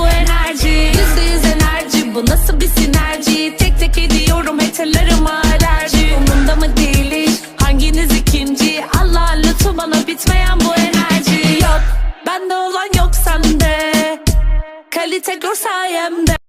bu enerji. Yüzde yüz enerji bu nasıl bir sinerji? Tek tek ediyorum haterlarıma alerji. Umumda mı değil hanginiz ikinci? Allah lütfu bana bitmeyen bu enerji. Yok bende olan yok sende. Kalite gör sayemde.